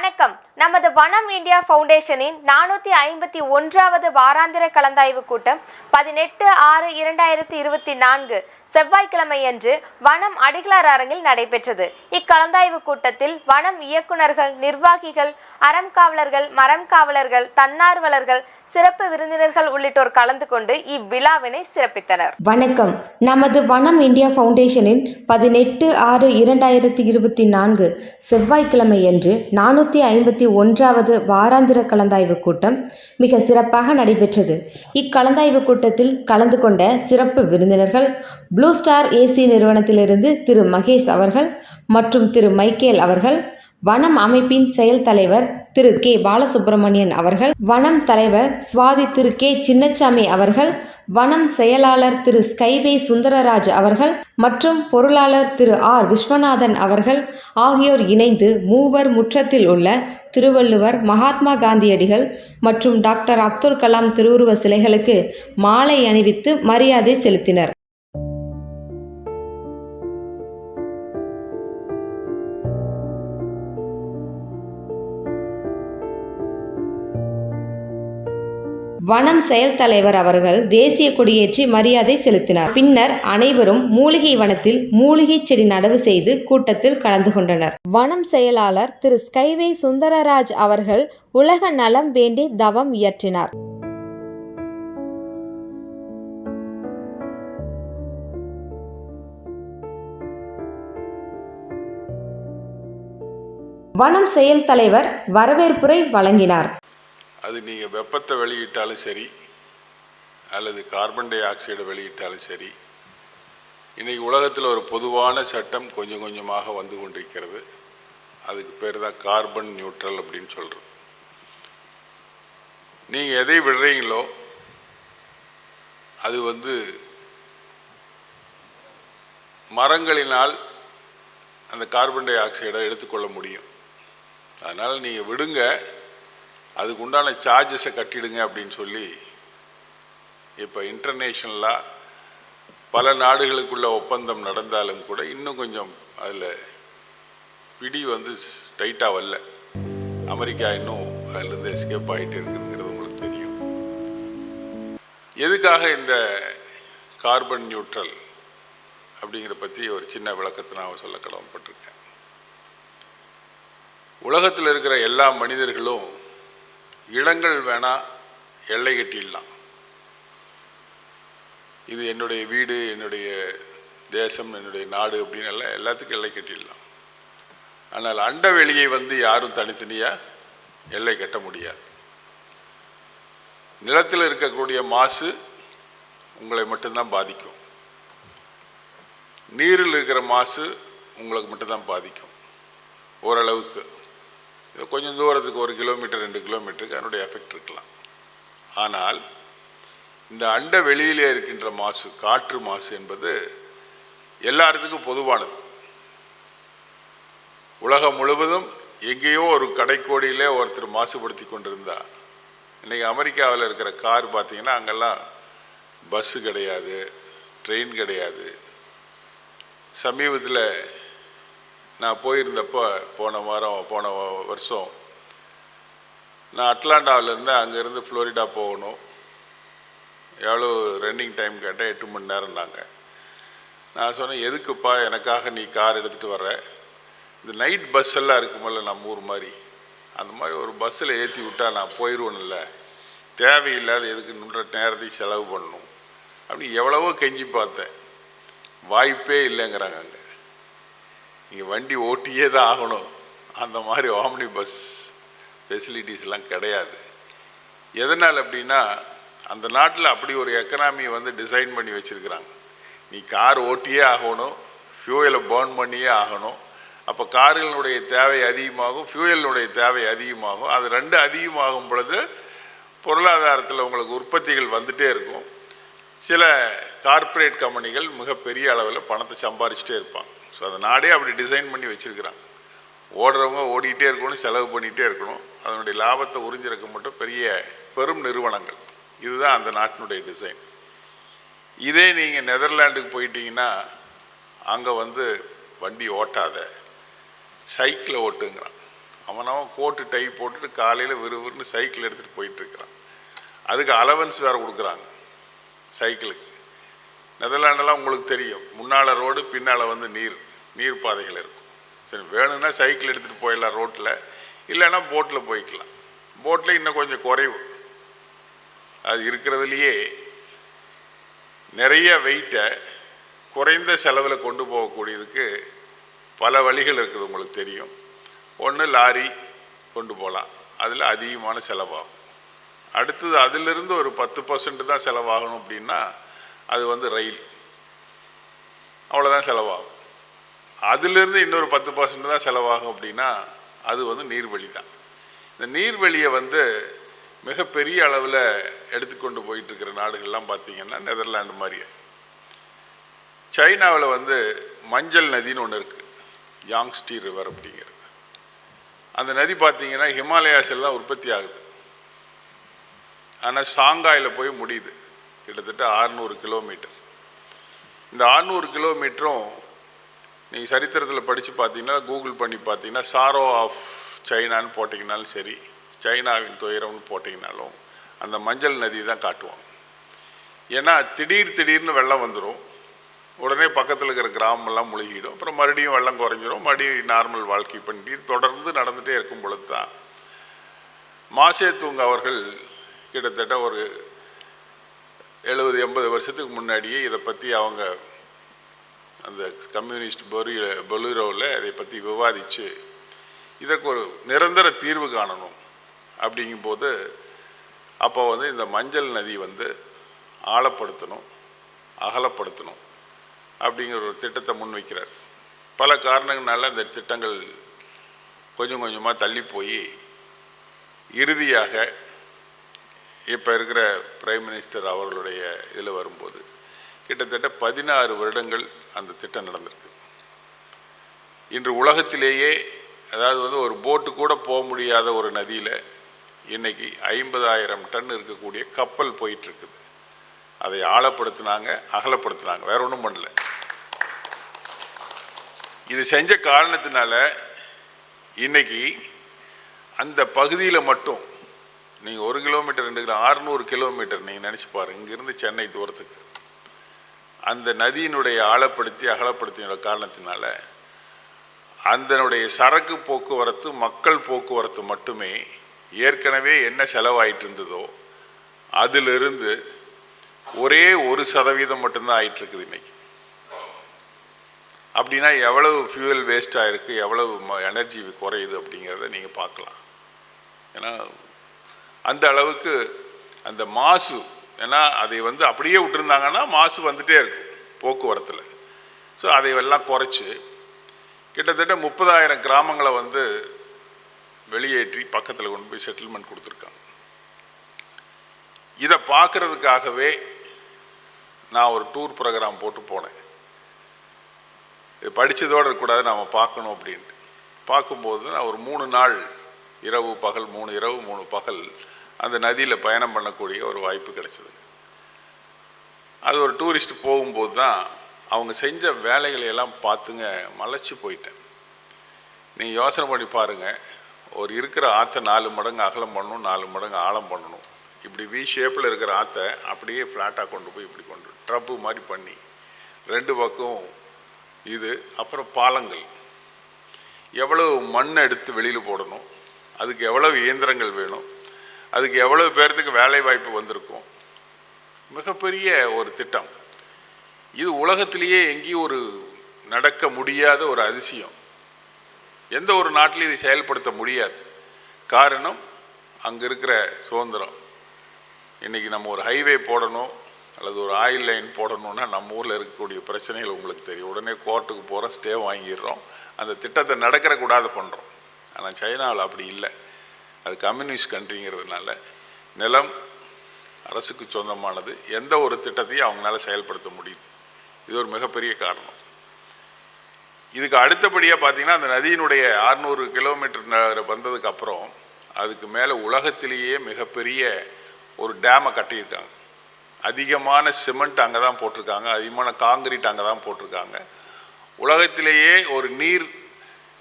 வணக்கம். நமது வனம் இந்தியா ஃபவுண்டேஷனின் நானூற்றி ஐம்பத்தி ஒன்றாவது வாராந்திர கலந்தாய்வு கூட்டம் பதினெட்டு ஆறு இரண்டாயிரத்தி இருபத்தி நான்கு செவ்வாய்க்கிழமையன்று வனம் அடிகளார் அரங்கில் நடைபெற்றது. இக்கலந்தாய்வு கூட்டத்தில் வனம் இயக்குனர்கள் நிர்வாகிகள் அறம் காவலர்கள் மரம் காவலர்கள் தன்னார்வலர்கள் சிறப்பு விருந்தினர்கள் உள்ளிட்டோர் கலந்து கொண்டு இவ்விழாவினை சிறப்பித்தனர். வணக்கம். நமது வனம் இந்தியா ஃபவுண்டேஷனின் பதினெட்டு ஆறு இரண்டாயிரத்தி இருபத்தி நான்கு செவ்வாய்க்கிழமையன்று நானூற்றி ஐம்பத்தி ஒன்றாவது வாராந்திர கலந்தாய்வு கூட்டம் மிக சிறப்பாக நடைபெற்றது. இக்கலந்தாய்வு கூட்டத்தில் கலந்து கொண்ட சிறப்பு விருந்தினர்கள் ப்ளூ ஸ்டார் ஏசி நிறுவனத்திலிருந்து திரு மகேஷ் அவர்கள் மற்றும் திரு மைக்கேல் அவர்கள் வனம் அமைப்பின் செயல் தலைவர் திரு கே. பாலசுப்பிரமணியன் அவர்கள் வனம் தலைவர் சுவாதி திரு கே. சின்னச்சாமி அவர்கள் வனம் செயலாளர் திரு ஸ்கைவே சுந்தரராஜ் அவர்கள் மற்றும் பொருளாளர் திரு ஆர். விஸ்வநாதன் அவர்கள் ஆகியோர் இணைந்து மூவர் முற்றத்தில் உள்ள திருவள்ளுவர் மகாத்மா காந்தியடிகள் மற்றும் டாக்டர் அப்துல் கலாம் திருவுருவ சிலைகளுக்கு மாலை அணிவித்து மரியாதை செலுத்தினர். வனம் செயல் தலைவர் அவர்கள் தேசிய கொடியேற்றி மரியாதை செலுத்தினார். பின்னர் அனைவரும் மூலிகை வனத்தில் மூலிகை செடி நடவு செய்து கூட்டத்தில் கலந்து கொண்டனர். வனம் செயலாளர் திரு. ஸ்கைவே சுந்தரராஜ் அவர்கள் உலக நலம் வேண்டி தவம் இயற்றினார். வனம் செயல் தலைவர் வரவேற்புரை வழங்கினார். அது நீங்கள் வெப்பத்தை வெளியிட்டாலும் சரி அல்லது கார்பன் டை ஆக்சைடை வெளியிட்டாலும் சரி இன்றைக்கி உலகத்தில் ஒரு பொதுவான சட்டம் கொஞ்சம் கொஞ்சமாக வந்து கொண்டிருக்கிறது. அதுக்கு பேர் தான் கார்பன் நியூட்ரல் அப்படின்னு சொல்கிறது நீங்கள் எதை விடுறீங்களோ அது வந்து மரங்களினால் அந்த கார்பன் டை ஆக்சைடை எடுத்துக்கொள்ள முடியும். அதனால் நீங்கள் விடுங்க. அதுக்கு உண்டான சார்ஜஸை கட்டிடுங்க அப்படின்னு சொல்லி இப்போ இன்டர்நேஷ்னலாக பல நாடுகளுக்குள்ள ஒப்பந்தம் நடந்தாலும் கூட இன்னும் கொஞ்சம் அதில் பிடி வந்து ஸ்ட்ரைட்டாக வரல. அமெரிக்கா இன்னும் அதிலிருந்து எஸ்கேப் ஆகிட்டு இருக்குதுங்கிறது உங்களுக்கு தெரியும். எதுக்காக இந்த கார்பன் நியூட்ரல் அப்படிங்கிற பற்றி ஒரு சின்ன விளக்கத்தை நான் சொல்ல கடமைப்பட்டிருக்கேன். உலகத்தில் இருக்கிற எல்லா மனிதர்களும் இடங்கள் வேணால் எல்லை கட்டிடலாம். இது என்னுடைய வீடு என்னுடைய தேசம் என்னுடைய நாடு அப்படின்னு எல்லாம் எல்லாத்துக்கும் எல்லை கட்டிடலாம். ஆனால் அண்ட வெளியை வந்து யாரும் தனித்தனியாக எல்லை கட்ட முடியாது. நிலத்தில் இருக்கக்கூடிய மாசு உங்களை மட்டும்தான் பாதிக்கும். நீரில் இருக்கிற மாசு உங்களுக்கு மட்டும்தான் பாதிக்கும். ஓரளவுக்கு. கொஞ்சம் தூரத்துக்கு ஒரு கிலோமீட்டர் ரெண்டு கிலோமீட்டருக்கு அதனுடைய எஃபெக்ட் இருக்கலாம். ஆனால் இந்த அண்ட வெளியிலே இருக்கின்ற மாசு காற்று மாசு என்பது எல்லாத்துக்கும் பொதுவானது. உலகம் முழுவதும் எங்கேயோ ஒரு கடைக்கோடியிலே ஒருத்தர் மாசுபடுத்தி கொண்டிருந்தா இன்றைக்கி அமெரிக்காவில் இருக்கிற கார் பார்த்தீங்கன்னா அங்கெல்லாம் பஸ்ஸு கிடையாது ட்ரெயின் கிடையாது. சமீபத்தில் நான் போயிருந்தப்போ போன வாரம் போன வருஷம் நான் அட்லாண்டாவிலேருந்து அங்கேருந்து ஃப்ளோரிடா போகணும். எவ்வளோ ரன்னிங் டைம் கேட்டால் எட்டு மணி நேரம்னாங்க நான் சொன்னேன் எதுக்குப்பா எனக்காக நீ கார் எடுத்துகிட்டு வர இந்த நைட் பஸ் எல்லாம் இருக்குமில்ல நம்ம ஊர் மாதிரி. அந்த மாதிரி ஒரு பஸ்ஸில் ஏற்றி விட்டால் நான் போயிடுவேன்ல தேவையில்லாத எதுக்கு நின்ற நேரத்தையும் செலவு பண்ணணும். அப்படின்னு எவ்வளவோ கெஞ்சி பார்த்தேன். வாய்ப்பே இல்லைங்கிறாங்க அங்கே. நீங்கள் வண்டி ஓட்டியே தான் ஆகணும். அந்த மாதிரி ஆம்னி பஸ் ஃபெசிலிட்டிஸ்லாம் கிடையாது. எதனால் அப்படின்னா அந்த நாட்டில் அப்படி ஒரு எக்கனாமியை வந்து டிசைன் பண்ணி வச்சுருக்குறாங்க. நீ கார் ஓட்டியே ஆகணும் ஃபியூயலை பேர்ன் பண்ணியே ஆகணும். அப்போ கார்களினுடைய தேவை அதிகமாகும் ஃபியூயலினுடைய தேவை அதிகமாகும். அது ரெண்டு அதிகமாகும் பொழுது பொருளாதாரத்தில் உங்களுக்கு உற்பத்திகள் வந்துகிட்டே இருக்கும். சில கார்ப்பரேட் கம்பெனிகள் மிகப்பெரிய அளவில் பணத்தை சம்பாரிச்சிட்டே இருப்பாங்க. ஸோ அந்த நாடே அப்படி டிசைன் பண்ணி வச்சுருக்குறாங்க. ஓடுறவங்க ஓடிக்கிட்டே இருக்கணும் செலவு பண்ணிகிட்டே இருக்கணும். அதனுடைய லாபத்தை உறிஞ்சிருக்க மட்டும் பெரிய பெரும் நிறுவனங்கள். இதுதான் அந்த நாட்டினுடைய டிசைன் இதே நீங்கள் நெதர்லாண்டுக்கு போயிட்டீங்கன்னா அங்கே வந்து வண்டி ஓட்டாத. சைக்கிளை ஓட்டுங்கிறான். அவனவன் கோட்டு டை போட்டுட்டு காலையில் விறுவிறுன்னு சைக்கிள் எடுத்துகிட்டு போயிட்டுருக்கிறான் அதுக்கு அலவன்ஸ் வேறு கொடுக்குறாங்க. சைக்கிளுக்கு. நெதர்லாண்டெல்லாம் உங்களுக்கு தெரியும். முன்னால் ரோடு பின்னால் வந்து நீர். நீர் பாதைகள் இருக்கும். சரி வேணும்னா சைக்கிள் எடுத்துகிட்டு போயிடலாம் ரோட்டில் இல்லைன்னா போட்டில் போய்க்கலாம். போட்டில் இன்னும் கொஞ்சம் குறைவு. அது இருக்கிறதுலையே நிறைய வெயிட்டை குறைந்த செலவில் கொண்டு போகக்கூடியதுக்கு பல வழிகள் இருக்குது உங்களுக்கு தெரியும். ஒன்று லாரி கொண்டு போகலாம். அதில் அதிகமான செலவாகும். அடுத்தது அதிலிருந்து ஒரு பத்து பர்சன்ட் தான் செலவாகணும் அப்படின்னா அது வந்து ரயில். அவ்வளோதான் செலவாகும். அதுலேருந்து இன்னொரு பத்து பர்சன்ட் தான் செலவாகும் அப்படின்னா அது வந்து நீர்வழி தான். இந்த நீர்வழியை வந்து மிகப்பெரிய அளவில் எடுத்துக்கொண்டு போயிட்டு இருக்கிற நாடுகள்லாம் பார்த்தீங்கன்னா நெதர்லாண்டு மாதிரியே. சைனாவில் வந்து மஞ்சள் நதின்னு ஒன்று இருக்குது யாங்ஸ்டி ரிவர் அப்படிங்கிறது. அந்த நதி பார்த்தீங்கன்னா ஹிமாலயாஸில் தான் உற்பத்தி ஆகுது. ஆனால் ஷாங்காயில் போய் முடியுது. கிட்டத்தட்ட ஆறுநூறு கிலோமீட்டர். இந்த ஆறுநூறு கிலோமீட்டரும் நீங்கள் சரித்திரத்தில் படித்து பார்த்தீங்கன்னா கூகுள் பண்ணி பார்த்தீங்கன்னா சாரோ ஆஃப் சைனான்னு போட்டிங்கனாலும் சரி சைனாவின் துயரம்னு போட்டிங்கனாலும் அந்த மஞ்சள் நதி தான் காட்டுவாங்க. ஏன்னா திடீர் திடீர்னு வெள்ளம் வந்துடும் உடனே பக்கத்தில் இருக்கிற கிராமம்லாம் முழுகிடும். அப்புறம் மறுபடியும் வெள்ளம் குறைஞ்சிரும். மறுபடியும் நார்மல் வாழ்க்கை பண்ணி தொடர்ந்து நடந்துகிட்டே இருக்கும் பொழுது தான் மாசே தூங் அவர்கள் கிட்டத்தட்ட ஒரு எழுபது எண்பது வருஷத்துக்கு முன்னாடியே இதை பற்றி அவங்க அந்த கம்யூனிஸ்ட் பொரி பொலுரோவில் இதை பற்றி விவாதித்து இதற்கு ஒரு நிரந்தர தீர்வு காணணும் அப்படிங்கும்போது அப்போ வந்து இந்த மஞ்சள் நதி வந்து ஆழப்படுத்தணும் அகலப்படுத்தணும் அப்படிங்கிற ஒரு திட்டத்தை முன்வைக்கிறார். பல காரணங்களால இந்த திட்டங்கள் கொஞ்சம் கொஞ்சமாக தள்ளி போய் இறுதியாக இப்போ இருக்கிற பிரைம் மினிஸ்டர் அவர்களுடைய இதில் வரும்போது கிட்டத்தட்ட பதினாறு வருடங்கள் அந்த திட்டம் நடந்திருக்கு. இன்று உலகத்திலேயே அதாவது வந்து ஒரு போட்டு கூட போக முடியாத ஒரு நதியில் இன்றைக்கி ஐம்பதாயிரம் டன் இருக்கக்கூடிய கப்பல் போயிட்டுருக்குது. அதை ஆழப்படுத்தினாங்க அகலப்படுத்தினாங்க வேற ஒன்றும் பண்ணல. இது செஞ்ச காரணத்தினால இன்னைக்கு அந்த பகுதியில் மட்டும் நீங்கள் ஒரு கிலோமீட்டர் ரெண்டு கிலோ ஆறுநூறு கிலோமீட்டர் நீங்கள் நினச்சி பாரு. இங்கேருந்து சென்னை தூரத்துக்கு. அந்த நதியினுடைய ஆழப்படுத்தி அகலப்படுத்தின காரணத்தினால அதனுடைய சரக்கு போக்குவரத்து மக்கள் போக்குவரத்து மட்டுமே ஏற்கனவே என்ன செலவாயிட்டு இருந்ததோ அதிலிருந்து ஒரே ஒரு சதவீதம் மட்டும்தான் ஆயிட்டு இருக்குது இன்னைக்கு. அப்படின்னா எவ்வளவு ஃபியூவல் வேஸ்ட் ஆயிருக்கு எவ்வளவு எனர்ஜி குறையுது அப்படிங்கிறத நீங்கள் பார்க்கலாம். ஏன்னா அந்த அளவுக்கு அந்த மாசு ஏன்னா அதை வந்து அப்படியே விட்டுருந்தாங்கன்னா மாசு வந்துகிட்டே இருக்கும் போக்குவரத்தில். ஸோ அதை எல்லாம் குறைச்சி கிட்டத்தட்ட முப்பதாயிரம் கிராமங்களை வந்து வெளியேற்றி பக்கத்தில் கொண்டு போய் செட்டில்மெண்ட் கொடுத்துருக்காங்க. இதை பார்க்குறதுக்காகவே நான் ஒரு டூர் ப்ரோக்ராம் போட்டு போனேன். இது படித்ததோடு இருக்கக்கூடாது நாம் பார்க்கணும் அப்படின்ட்டு. பார்க்கும்போது நான் ஒரு மூணு நாள் இரவு பகல் மூணு இரவு மூணு பகல் அந்த நதியில் பயணம் பண்ணக்கூடிய ஒரு வாய்ப்பு கிடைச்சது. அது ஒரு டூரிஸ்ட் போகும்போது தான் அவங்க செஞ்ச வேலைகளை எல்லாம் பார்த்துங்க மலைச்சு போயிட்டேன். நீங்கள் யோசனை பண்ணி பாருங்கள் ஒரு இருக்கிற ஆற்றை நாலு மடங்கு அகலம் பண்ணணும் நாலு மடங்கு ஆழம் பண்ணணும். இப்படி வி ஷேப்பில் இருக்கிற ஆற்றை அப்படியே ஃப்ளாட்டாக கொண்டு போய் இப்படி கொண்டு ட்ரப்பு மாதிரி பண்ணி ரெண்டு பக்கம் இது அப்புறம் பாலங்கள். எவ்வளவு மண் எடுத்து வெளியில் போடணும் அதுக்கு எவ்வளவு இயந்திரங்கள் வேணும் அதுக்கு எவ்வளவு பேர்த்துக்கு வேலை வாய்ப்பு வந்திருக்கும்? மிகப்பெரிய ஒரு திட்டம். இது உலகத்திலேயே எங்கேயும் ஒரு நடக்க முடியாத ஒரு அதிசயம். எந்த ஒரு நாட்டிலையும் இதை செயல்படுத்த முடியாது. காரணம் அங்கே இருக்கிற சுதந்திரம். இன்றைக்கி நம்ம ஒரு ஹைவே போடணும் அல்லது ஒரு ஆயில் லைன் போடணும்னா நம்ம ஊரில் இருக்கக்கூடிய பிரச்சனைகள் உங்களுக்கு தெரியும். உடனே கோர்ட்டுக்கு போகிறோம் ஸ்டே வாங்கிடுறோம். அந்த திட்டத்தை நடக்கிற கூடாது பண்ணுறோம் ஆனால் சைனாவில் அப்படி இல்லை. அது கம்யூனிஸ்ட் கண்ட்ரிங்கிறதுனால நிலம் அரசுக்கு சொந்தமானது. எந்த ஒரு திட்டத்தையும் அவங்களால செயல்படுத்த முடியுது. இது ஒரு மிகப்பெரிய காரணம். இதுக்கு அடுத்தபடியாக பார்த்தீங்கன்னா அந்த நதியினுடைய ஆறுநூறு கிலோமீட்டர் வந்ததுக்கு அப்புறம் அதுக்கு மேலே உலகத்திலேயே மிகப்பெரிய ஒரு டேமை கட்டியிருக்காங்க. அதிகமான சிமெண்ட் அங்கே தான் போட்டிருக்காங்க. அதிகமான காங்கிரீட் அங்கே தான் போட்டிருக்காங்க. உலகத்திலேயே ஒரு நீர்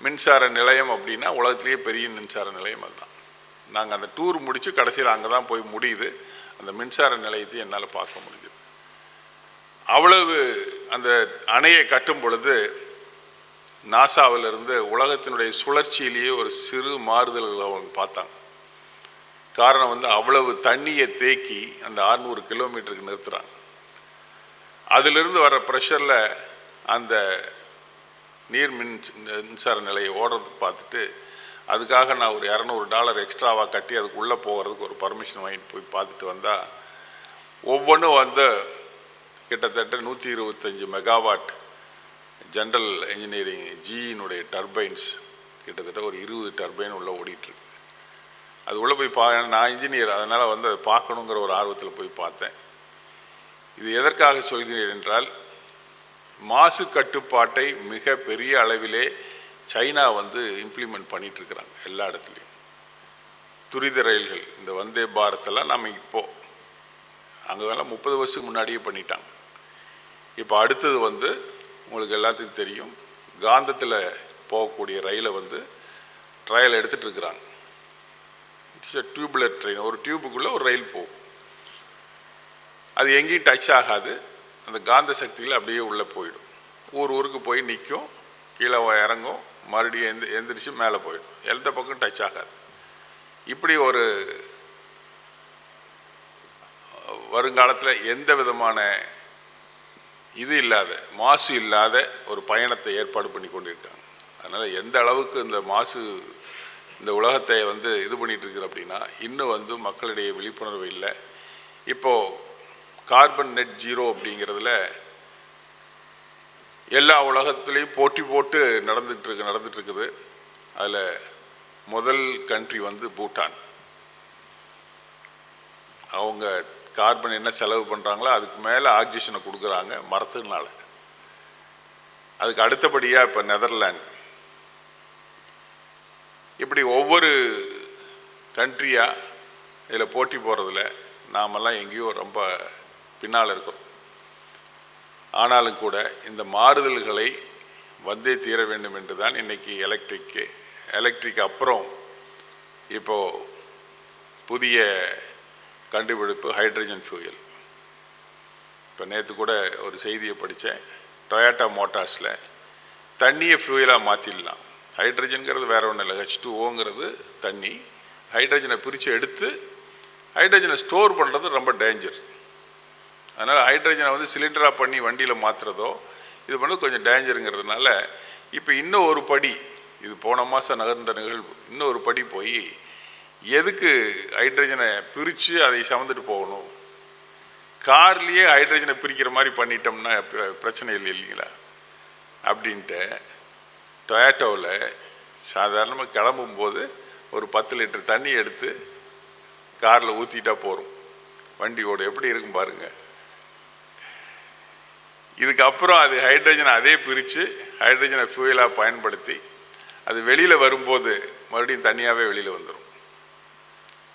மின்சார நிலையம் அப்படின்னா உலகத்திலேயே பெரிய மின்சார நிலையம் அதுதான். நாங்கள் அந்த டூர் முடித்து கடைசியில் அங்கே தான் போய் முடியுது. அந்த மின்சார நிலையத்தை என்னால் பார்க்க முடிஞ்சது. அவ்வளவு அந்த அணையை கட்டும் பொழுது நாசாவிலிருந்து உலகத்தினுடைய சுழற்சியிலேயே ஒரு சிறு மாறுதல்கள் அவங்க பார்த்தாங்க. காரணம் வந்து அவ்வளவு தண்ணியை தேக்கி அந்த 600 கிலோமீட்டருக்கு நிறுத்துகிறாங்க அதிலிருந்து வர ப்ரெஷரில் அந்த நீர் மின் மின்சார நிலையை ஓடுறது பார்த்துட்டு அதுக்காக நான் ஒரு இரநூறு டாலர் எக்ஸ்ட்ராவாக கட்டி அதுக்குள்ளே போகிறதுக்கு ஒரு பர்மிஷன் வாங்கிட்டு போய் பார்த்துட்டு வந்தால் ஒவ்வொன்றும் வந்து கிட்டத்தட்ட நூற்றி இருபத்தஞ்சி மெகாவாட் ஜென்ரல் இன்ஜினியரிங் ஜியினுடைய டர்பைன்ஸ் கிட்டத்தட்ட ஒரு இருபது டர்பைன் உள்ளே ஓடிட்டுருக்கு. அது உள்ளே போய் பா நான் இன்ஜினியர் அதனால் வந்து அதை பார்க்கணுங்கிற ஒரு ஆர்வத்தில் போய் பார்த்தேன். இது எதற்காக சொல்கிறேன் என்றால் மாசு கட்டுப்பாட்டை மிக பெரிய அளவிலே சைனா வந்து இம்ப்ளிமெண்ட் பண்ணிட்டுருக்குறாங்க எல்லா இடத்துலையும். துரித ரயில்கள் இந்த வந்தே பாரத்தெல்லாம் நம்ம இப்போ அங்கெல்லாம் முப்பது வருஷத்துக்கு முன்னாடியே பண்ணிட்டாங்க. இப்போ அடுத்தது வந்து உங்களுக்கு எல்லாத்துக்கும் தெரியும் காந்தத்தில் போகக்கூடிய ரயிலை வந்து ட்ரையல் எடுத்துகிட்டு இருக்கிறாங்க டியூப்லெட் ட்ரெயின் ஒரு டியூபுக்குள்ளே ஒரு ரயில் போகும். அது எங்கேயும் டச் ஆகாது அந்த காந்த சக்தியில் அப்படியே உள்ளே போயிடும். ஊர் ஊருக்கு போய் நிற்கும் கீழே இறங்கும் மறுபடியும் எந்த எந்திரிச்சு மேலே போயிடும். எந்த பக்கம் டச் ஆகாது. இப்படி ஒரு வருங்காலத்தில் எந்த விதமான இது இல்லாத மாசு இல்லாத ஒரு பயணத்தை ஏற்பாடு பண்ணி கொண்டிருக்காங்க. அதனால் எந்த அளவுக்கு இந்த மாசு இந்த உலகத்தை வந்து இது பண்ணிகிட்ருக்குது அப்படின்னா இன்னும் வந்து மக்களிடையே விழிப்புணர்வு இல்லை. இப்போது கார்பன் நெட் ஜீரோ அப்படிங்கிறதுல எல்லா உலகத்துலேயும் போட்டி போட்டு நடந்துகிட்ருக்கு நடந்துகிட்ருக்குது அதில் முதல் கண்ட்ரி வந்து பூட்டான். அவங்க கார்பன் என்ன செலவு பண்ணுறாங்களோ அதுக்கு மேலே ஆக்சிஜனை கொடுக்குறாங்க மரத்துனால. அதுக்கு அடுத்தபடியாக இப்போ நெதர்லாண்ட் இப்படி ஒவ்வொரு கண்ட்ரியாக இதில் போட்டி போகிறதுல நாமெல்லாம் எங்கேயோ ரொம்ப பின்னால் இருக்கிறோம் ஆனாலும் கூட இந்த மாறுதல்களை வந்தே தீர வேண்டும் என்று தான் இன்றைக்கி எலக்ட்ரிக்கு எலக்ட்ரிக் அப்புறம் இப்போது புதிய கண்டுபிடிப்பு ஹைட்ரஜன் ஃபியூயல் இப்போ நேற்று கூட ஒரு செய்தியை படித்தேன். டொயாட்டா மோட்டார்ஸில் தண்ணியை ஃப்ளூயலாக மாற்றிடலாம் ஹைட்ரஜனுங்கிறது வேறு ஒன்றும் இல்லை. ஹெச் டூ ஓங்கிறது தண்ணி. ஹைட்ரஜனை பிரித்து எடுத்து ஹைட்ரஜனை ஸ்டோர் பண்ணுறது ரொம்ப டேஞ்சர் அதனால் ஹைட்ரஜனை வந்து சிலிண்டராக பண்ணி வண்டியில் மாற்றுறதோ இது பண்ணது கொஞ்சம் டேஞ்சருங்கிறதுனால இப்போ இன்னும் ஒரு படி இது போன மாதம் நகர்ந்த நிகழ்வு இன்னும் ஒரு படி போய் எதுக்கு ஹைட்ரஜனை பிரித்து அதை சமந்துட்டு போகணும்? கார்லேயே ஹைட்ரஜனை பிரிக்கிற மாதிரி பண்ணிட்டோம்னா பிர- பிரச்சனை இல்லை இல்லைங்களா? அப்படின்ட்டு டொயாட்டோவில் சாதாரணமாக கிளம்பும்போது ஒரு பத்து லிட்டர் தண்ணி எடுத்து காரில் ஊற்றிட்டா போகிறோம் வண்டியோட எப்படி இருக்கும் பாருங்கள் இதுக்கப்புறம் அது ஹைட்ரஜனை அதே பிரித்து ஹைட்ரஜனை ஃபியூயலாக பயன்படுத்தி அது வெளியில் வரும்போது மறுபடியும் தனியாகவே வெளியில் வந்துடும்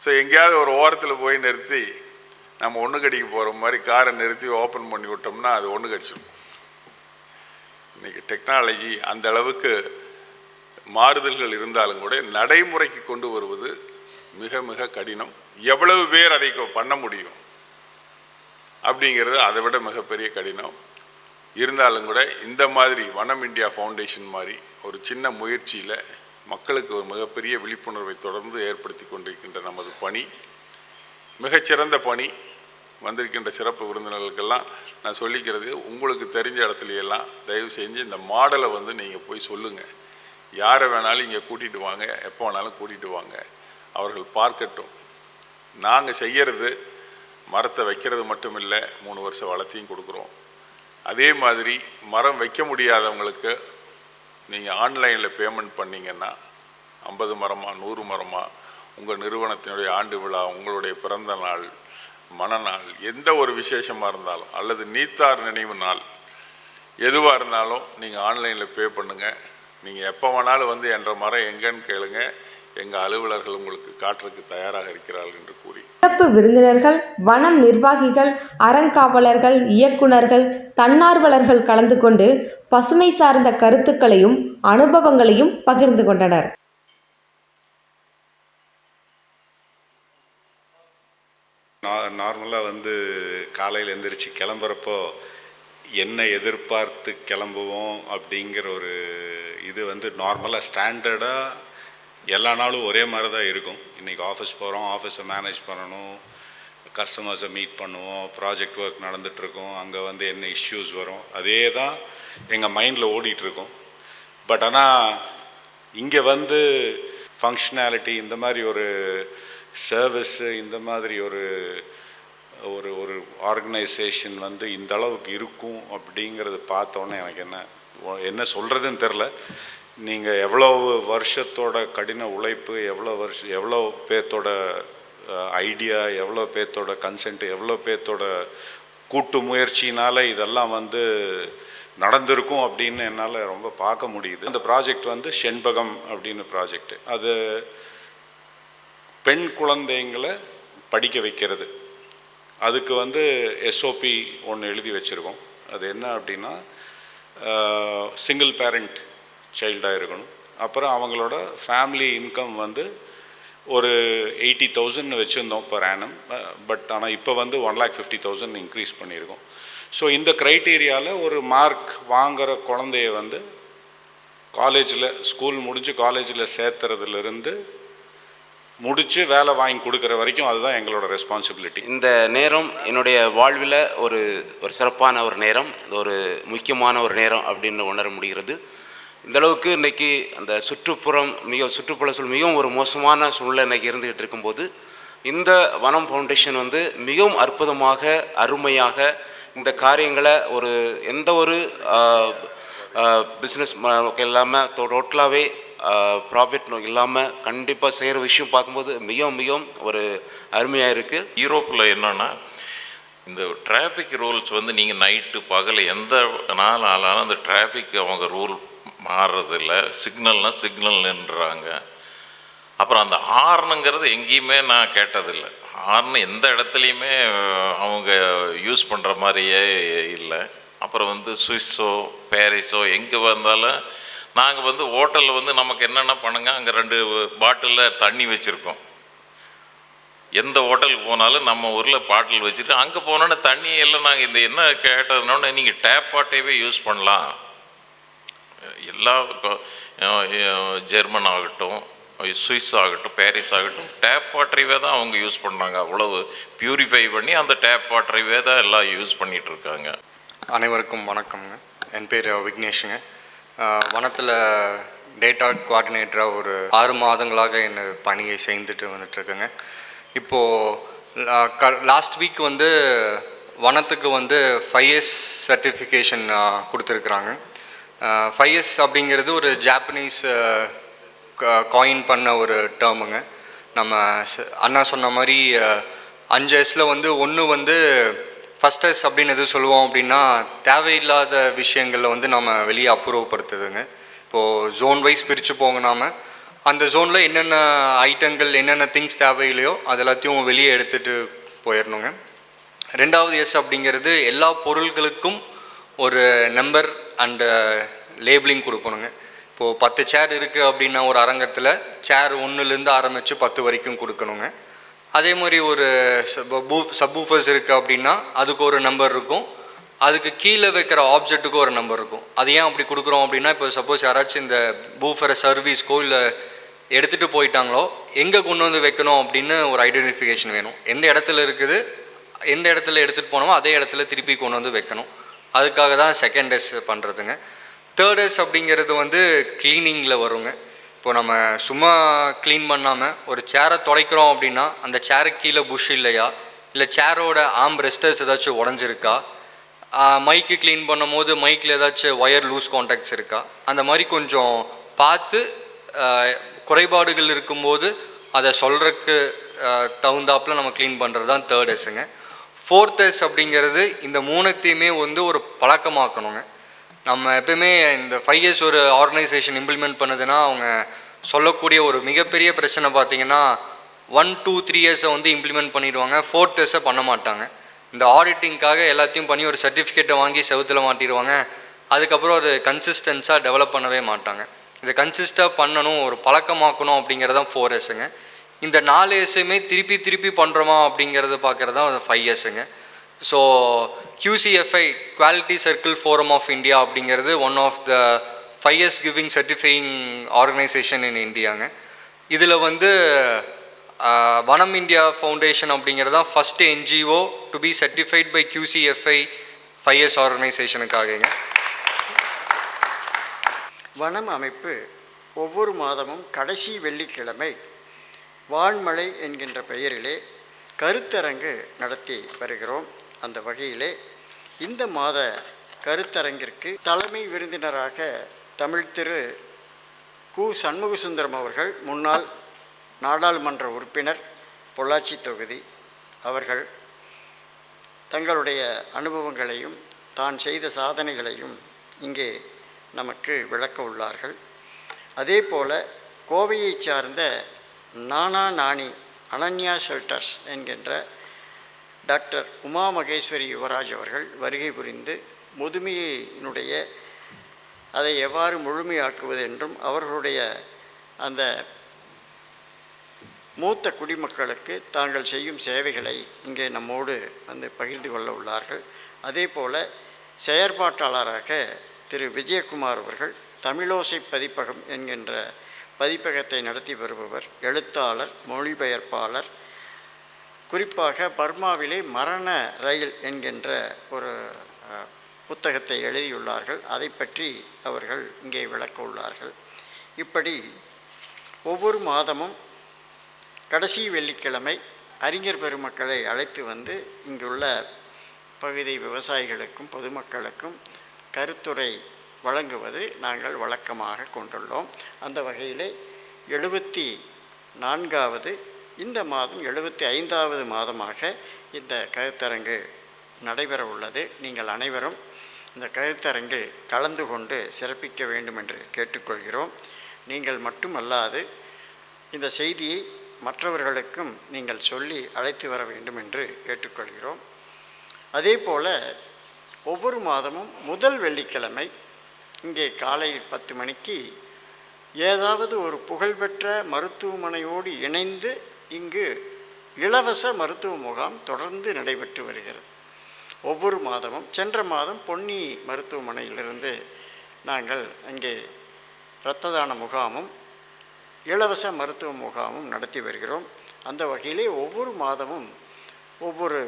ஸோ எங்கேயாவது ஒரு ஓரத்தில் போய் நிறுத்தி நம்ம ஒன்று கடிக்கு போகிற மாதிரி காரை நிறுத்தி ஓப்பன் பண்ணி விட்டோம்னா அது ஒன்று கடிச்சிடும் இன்றைக்கி டெக்னாலஜி அந்த அளவுக்கு மாறுதல்கள் இருந்தாலும் கூட நடைமுறைக்கு கொண்டு வருவது மிக மிக கடினம். எவ்வளவு பேர் அதை பண்ண முடியும் அப்படிங்கிறது அதை விட மிகப்பெரிய கடினம். இருந்தாலும் கூட இந்த மாதிரி வனம் இந்தியா ஃபவுண்டேஷன் மாதிரி ஒரு சின்ன முயற்சியில் மக்களுக்கு ஒரு மிகப்பெரிய விழிப்புணர்வை தொடர்ந்து ஏற்படுத்தி கொண்டிருக்கின்ற நமது பணி மிகச்சிறந்த பணி வந்திருக்கின்ற சிறப்பு விருந்தினர்களுக்கெல்லாம் நான் சொல்லிக்கிறது உங்களுக்கு தெரிஞ்ச இடத்துலையெல்லாம் தயவு செஞ்சு இந்த மாடலை வந்து நீங்கள் போய் சொல்லுங்கள் யாரை வேணாலும் இங்கே கூட்டிகிட்டு வாங்க எப்போ வேணாலும் கூட்டிகிட்டு வாங்க. அவர்கள் பார்க்கட்டும். நாங்கள் செய்கிறது மரத்தை வைக்கிறது மட்டும் இல்லை மூணு வருஷம் வளர்த்தியும் கொடுக்குறோம். அதே மாதிரி மரம் வைக்க முடியாதவங்களுக்கு நீங்கள் ஆன்லைனில் பேமெண்ட் பண்ணீங்கன்னா ஐம்பது மரமா நூறு மரமா உங்கள் நிறுவனத்தினுடைய ஆண்டு விழா உங்களுடைய பிறந்த நாள் மனநாள் எந்த ஒரு விசேஷமாக இருந்தாலும் அல்லது நீத்தார் நினைவு நாள் எதுவாக இருந்தாலும் நீங்கள் ஆன்லைனில் பே பண்ணுங்கள் நீங்கள் எப்போ வேணாலும் வந்து என்ற மரம் எங்கேன்னு கேளுங்க. எங்கள் அலுவலர்கள் உங்களுக்கு காட்டுறதுக்கு தயாராக இருக்கிறார்கள் என்று கூறி. சிறப்பு விருந்தினர்கள் வனம் நிர்வாகிகள் அறங்காவலர்கள் இயக்குனர்கள் தன்னார்வலர்கள் கலந்து கொண்டு பசுமை சார்ந்த கருத்துக்களையும் அனுபவங்களையும் பகிர்ந்து கொண்டனர். நார்மலாக வந்து காலையில் எந்திரிச்சு கிளம்புறப்போ என்ன எதிர்பார்த்து கிளம்புவோம் அப்படிங்கிற ஒரு இது வந்து நார்மலாக ஸ்டாண்டர்டாக எல்லா நாளும் ஒரே மாதிரி தான் இருக்கும். இன்றைக்கி ஆஃபீஸ் போகிறோம் ஆஃபீஸை மேனேஜ் பண்ணணும் கஸ்டமர்ஸை மீட் பண்ணுவோம் ப்ராஜெக்ட் ஒர்க் நடந்துகிட்ருக்கோம் அங்கே வந்து என்ன இஷ்யூஸ் வரும் அதே தான் எங்கள் மைண்டில் ஓடிட்டுருக்கோம். பட் ஆனால் இங்கே வந்து ஃபங்க்ஷனாலிட்டி இந்த மாதிரி ஒரு சர்வீஸு இந்த மாதிரி ஒரு ஒரு ஒரு ஆர்கனைசேஷன் வந்து இந்த அளவுக்கு இருக்கும் அப்படிங்கிறத பார்த்தோன்னே எனக்கு என்ன என்ன சொல்கிறதுன்னு தெரில நீங்கள் எவ்வளோ வருஷத்தோட கடின உழைப்பு எவ்வளோ வருஷம் எவ்வளோ பேர்த்தோட ஐடியா எவ்வளோ பேர்த்தோட கன்சென்ட் எவ்வளோ பேர்த்தோட கூட்டு முயற்சினால இதெல்லாம் வந்து நடந்திருக்கும் அப்படின்னு என்னால் ரொம்ப பார்க்க முடியுது. அந்த ப்ராஜெக்ட் வந்து செண்பகம் அப்படின்னு ப்ராஜெக்ட் அது பெண் குழந்தைங்களை படிக்க வைக்கிறது. அதுக்கு வந்து எஸ்ஓபி ஒன்று எழுதி வச்சுருக்கோம். அது என்ன அப்படின்னா சிங்கிள் பேரண்ட் சைல்டாக இருக்கணும். அப்புறம் அவங்களோட ஃபேமிலி இன்கம் வந்து ஒரு எயிட்டி தௌசண்ட் வச்சுருந்தோம் பர் ஆனம் பட் ஆனால் இப்போ வந்து one lakh fifty thousand increase பண்ணியிருக்கோம். ஸோ இந்த க்ரைட்டீரியாவில் ஒரு மார்க் வாங்குகிற குழந்தைய வந்து காலேஜில் ஸ்கூல் முடிஞ்சு காலேஜில் சேர்த்துறதுலேருந்து முடித்து வேலை வாங்கி கொடுக்குற வரைக்கும் அதுதான் எங்களோட ரெஸ்பான்சிபிலிட்டி இந்த நேரம் என்னுடைய வாழ்வில் ஒரு ஒரு சிறப்பான ஒரு நேரம் இது ஒரு முக்கியமான ஒரு நேரம் அப்படின்னு உணர முடிகிறது. இந்தளவுக்கு இன்றைக்கி அந்த சுற்றுப்புறம் மிக சுற்றுப்புற சூழல் மிகவும் ஒரு மோசமான சூழ்நிலை இன்றைக்கி இருந்துகிட்டு இருக்கும்போது இந்த வனம் ஃபவுண்டேஷன் வந்து மிகவும் அற்புதமாக அருமையாக இந்த காரியங்களை ஒரு எந்த ஒரு பிஸ்னஸ் இல்லாமல் டோட்டலாகவே ப்ராஃபிட் இல்லாமல் கண்டிப்பாக செய்கிற விஷயம் பார்க்கும்போது மிகவும் மிகவும் ஒரு அருமையாக இருக்குது யூரோப்பில் என்னென்னா இந்த டிராஃபிக் ரூல்ஸ் வந்து நீங்கள் நைட்டு பகல் எந்த நாள் ஆனாலும் அந்த டிராஃபிக் அவங்க ரூல் மாறுறதில்ல. சிக்னல்னால் சிக்னல்ன்றாங்க அப்புறம் அந்த ஹார்னுங்கிறது எங்கேயுமே நான் கேட்டதில்லை. ஹார்னு எந்த இடத்துலையுமே அவங்க யூஸ் பண்ணுற மாதிரியே இல்லை. அப்புறம் வந்து சுவிஸோ பாரிஸோ எங்கே வந்தாலும் நாங்கள் வந்து ஹோட்டலில் வந்து நமக்கு என்னென்ன பண்ணுங்க அங்கே ரெண்டு பாட்டிலில் தண்ணி வச்சுருக்கோம். எந்த ஹோட்டலுக்கு போனாலும் நம்ம ஊரில் பாட்டில் வச்சுட்டு அங்கே போனோன்னே தண்ணி எல்லாம் நாங்கள் இந்த என்ன கேட்டதுனோடனே நீங்கள் டேப் வாட்டேவே யூஸ் பண்ணலாம். எல்லா இப்போ ஜெர்மன் ஆகட்டும் சுவிஸ் ஆகட்டும் பாரிஸ் ஆகட்டும் டேப் வாட்டரைவே தான் அவங்க யூஸ் பண்ணுறாங்க அவ்வளவு பியூரிஃபை பண்ணி அந்த டேப் வாட்டரைவே தான் எல்லாம் யூஸ் பண்ணிகிட்ருக்காங்க இருக்காங்க. அனைவருக்கும் வணக்கம்ங்க. என் பேர் விக்னேஷுங்க. வனத்தில் டேட்டா கோஆர்டினேட்டராக ஒரு ஆறு மாதங்களாக என்ன பணியை செய்துட்டு வந்துட்டுருக்கேங்க. இப்போது க லாஸ்ட் வீக் வந்து வனத்துக்கு வந்து ஃபைவ் இயர்ஸ் சர்டிஃபிகேஷன் கொடுத்துருக்குறாங்க. ஃபைவ் இயர்ஸ் அப்படிங்கிறது ஒரு ஜாப்பனீஸ் காயின் பண்ண ஒரு டேர்முங்க நம்ம அண்ணா சொன்ன மாதிரி அஞ்சு எஸ்ல வந்து ஒன்று வந்து ஃபஸ்ட் எஸ் அப்படின்னு எது சொல்லுவோம் அப்படின்னா தேவையில்லாத விஷயங்களில் வந்து நம்ம வெளியே அப்புறப்படுத்துதுங்க. இப்போது ஜோன் வைஸ் பிரித்து போங்க நாம. அந்த ஜோனில் என்னென்ன ஐட்டங்கள் என்னென்ன திங்ஸ் தேவையில்லையோ அது எல்லாத்தையும் வெளியே எடுத்துகிட்டு போயிடணுங்க ரெண்டாவது எஸ் அப்படிங்கிறது எல்லா பொருள்களுக்கும் ஒரு நம்பர் அண்டு லேபிளிங் கொடுக்கணுங்க. இப்போது பத்து சேர் இருக்குது அப்படின்னா ஒரு அரங்கத்தில் சேர் ஒன்றுலேருந்து ஆரம்பித்து பத்து வரைக்கும் கொடுக்கணுங்க. அதே மாதிரி ஒரு சப்வூஃபர்ஸ் இருக்குது அப்படின்னா அதுக்கு ஒரு நம்பர் இருக்கும். அதுக்கு கீழே வைக்கிற ஆப்ஜெக்ட்டுக்கு ஒரு நம்பர் இருக்கும். அது ஏன் அப்படி கொடுக்குறோம் அப்படின்னா இப்போ சப்போஸ் யாராச்சும் இந்த பூஃபரை சர்வீஸ்க்கோ இல்லை எடுத்துகிட்டு போயிட்டாங்களோ எங்கே கொண்டு வந்து வைக்கணும் அப்படின்னு ஒரு ஐடென்டிஃபிகேஷன் வேணும். எந்த இடத்துல இருக்குது எந்த இடத்துல எடுத்துகிட்டு போனோமோ அதே இடத்துல திருப்பி கொண்டு வந்து வைக்கணும். அதுக்காக தான் செகண்ட் டேஸ் பண்ணுறதுங்க தேர்ட் டேஸ் அப்படிங்கிறது வந்து க்ளீனிங்கில் வருங்க. இப்போ நம்ம சும்மா க்ளீன் பண்ணாமல் ஒரு சேரை துடைக்கிறோம் அப்படின்னா அந்த சேருக்கு கீழே புஷ் இல்லையா? இல்லை சேரோட ஆம் ரெஸ்டர்ஸ் ஏதாச்சும் உடஞ்சிருக்கா? மைக்கு க்ளீன் பண்ணும்போது மைக்கில் ஏதாச்சும் ஒயர் லூஸ் காண்டாக்ட்ஸ் இருக்கா? அந்த மாதிரி கொஞ்சம் பார்த்து குறைபாடுகள் இருக்கும்போது அதை சொல்கிறதுக்கு தகுந்தாப்புல நம்ம க்ளீன் பண்ணுறது தான் தேர்ட் எஸ்ஸுங்க ஃபோர்த் எஸ் அப்படிங்கிறது இந்த மூணுத்தையுமே வந்து ஒரு பழக்கமாக்கணுங்க. நம்ம எப்பயுமே இந்த ஃபைவ் இயர்ஸ் ஒரு ஆர்கனைசேஷன் இம்ப்ளிமெண்ட் பண்ணுதுன்னா அவங்க சொல்லக்கூடிய ஒரு மிகப்பெரிய பிரச்சனை பார்த்தீங்கன்னா ஒன் டூ த்ரீ இயர்ஸை வந்து இம்ப்ளிமெண்ட் பண்ணிடுவாங்க. ஃபோர்த் இயர்ஸை பண்ண மாட்டாங்க. இந்த ஆடிட்டிங்காக எல்லாத்தையும் பண்ணி ஒரு சர்டிஃபிகேட்டை வாங்கி செவுத்தில் மாட்டிடுவாங்க. அதுக்கப்புறம் அது கன்சிஸ்டன்ஸாக டெவலப் பண்ணவே மாட்டாங்க. இதை கன்சிஸ்டாக பண்ணணும் ஒரு பழக்கமாக்கணும் அப்படிங்கிறது தான் ஃபோர் இயர்ஸுங்க இந்த நாலு இயர்ஸுமே திருப்பி திருப்பி பண்ணுறோமா அப்படிங்கிறத பார்க்குறது தான் five இயர்ஸுங்க so QCFI quality circle forum of India அப்படிங்கிறது one of the five years giving certifying organisation in இந்தியாங்க இதில் வந்து வனம் இந்தியா ஃபவுண்டேஷன் அப்படிங்கிறது தான் first NGO to be certified by QCFI five years ஆர்கனைசேஷனுக்காகங்க Vanam அமைப்பு ஒவ்வொரு மாதமும் கடைசி வெள்ளிக்கிழமை வான்மழை என்கின்ற பெயரிலே கருத்தரங்கு நடத்தி வருகிறோம். அந்த வகையிலே இந்த மாத கருத்தரங்கிற்கு தலைமை விருந்தினராக தமிழ் திரு. கு. சண்முகசுந்தரம் அவர்கள் முன்னாள் நாடாளுமன்ற உறுப்பினர் பொள்ளாச்சி தொகுதி அவர்கள் தங்களுடைய அனுபவங்களையும் தான் செய்த சாதனைகளையும் இங்கே நமக்கு விளக்க உள்ளார்கள். அதே போல கோவையைச் சார்ந்த நானா நாணி அனன்யா ஷெல்டர்ஸ் என்கின்ற டாக்டர் உமா மகேஸ்வரி யுவராஜ் அவர்கள் வருகை புரிந்து முதுமையினுடைய அதை எவ்வாறு முழுமையாக்குவது என்றும் அவர்களுடைய அந்த மூத்த குடிமக்களுக்கு தாங்கள் செய்யும் சேவைகளை இங்கே நம்மோடு வந்து பகிர்ந்து கொள்ள உள்ளார்கள். அதே போல் செயற்பாட்டாளராக திரு விஜயகுமார் அவர்கள் தமிழோசை பதிப்பகம் என்கின்ற பதிப்பகத்தை நடத்தி வருபவர் எழுத்தாளர் மொழிபெயர்ப்பாளர். குறிப்பாக பர்மாவிலே மரண ரயில் என்கின்ற ஒரு புத்தகத்தை எழுதியுள்ளார்கள். அதை பற்றி அவர்கள் இங்கே விளக்க உள்ளார்கள். இப்படி ஒவ்வொரு மாதமும் கடைசி வெள்ளிக்கிழமை அறிஞர் பெருமக்களை அழைத்து வந்து இங்குள்ள பகுதி விவசாயிகளுக்கும் பொதுமக்களுக்கும் கருத்துரை வழங்குவது நாங்கள் வழக்கமாக கொண்டுள்ளோம். அந்த வகையிலே எழுபத்தி நான்காவது இந்த மாதம் எழுபத்தி ஐந்தாவது மாதமாக இந்த கருத்தரங்கு நடைபெற உள்ளது. நீங்கள் அனைவரும் இந்த கருத்தரங்கில் கலந்து கொண்டு சிறப்பிக்க வேண்டும் என்று கேட்டுக்கொள்கிறோம். நீங்கள் மட்டுமல்லாது இந்த செய்தியை மற்றவர்களுக்கும் நீங்கள் சொல்லி அழைத்து வர வேண்டும் என்று கேட்டுக்கொள்கிறோம். அதே போல் ஒவ்வொரு மாதமும் முதல் வெள்ளிக்கிழமை இங்கே காலை பத்து மணிக்கு ஏதாவது ஒரு புகழ்பெற்ற மருத்துவமனையோடு இணைந்து இங்கு இலவச மருத்துவ முகாம் தொடர்ந்து நடைபெற்று வருகிறது. ஒவ்வொரு மாதமும் சென்ற மாதம் பொன்னி மருத்துவமனையிலிருந்து நாங்கள் அங்கே இரத்த தான முகாமும் இலவச மருத்துவ முகாமும் நடத்தி வருகிறோம். அந்த வகையிலே ஒவ்வொரு மாதமும் ஒவ்வொரு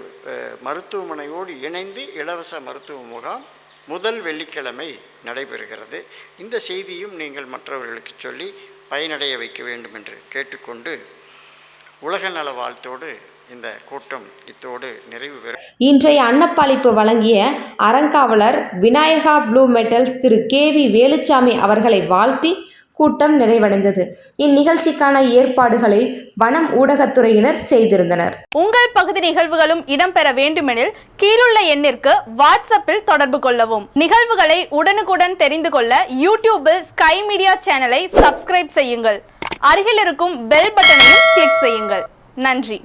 மருத்துவமனையோடு இணைந்து இலவச மருத்துவ முகாம் முதல் வெள்ளிக்கிழமை நடைபெறுகிறது. இந்த செய்தியும் நீங்கள் மற்றவர்களுக்கு சொல்லி பயனடைய வைக்க வேண்டும் என்று கேட்டுக்கொண்டு உலக நல வாழ்த்தோடு இந்த கூட்டம் இத்தோடு நிறைவு பெறும் இன்றைய அன்னப்பளிப்பு வழங்கிய அறங்காவலர் Vinayaka blue metals Thiru K V Veluchamy அவர்களை வாழ்த்தி கூட்டம் நிறைவடைந்தது. இந்நிகழ்ச்சிக்கான ஏற்பாடுகளை வனம் ஊடகத்துறையினர் செய்திருந்தனர். உங்கள் பகுதி நிகழ்வுகளும் இடம்பெற வேண்டுமெனில் கீழுள்ள எண்ணிற்கு வாட்ஸ்அப்பில் தொடர்பு கொள்ளவும். நிகழ்வுகளை உடனுக்குடன் தெரிந்து கொள்ள யூடியூபில் ஸ்கை மீடியா சேனலை சப்ஸ்கிரைப் செய்யுங்கள். அருகில் இருக்கும் பெல் பட்டனையும் கிளிக் செய்யுங்கள். நன்றி.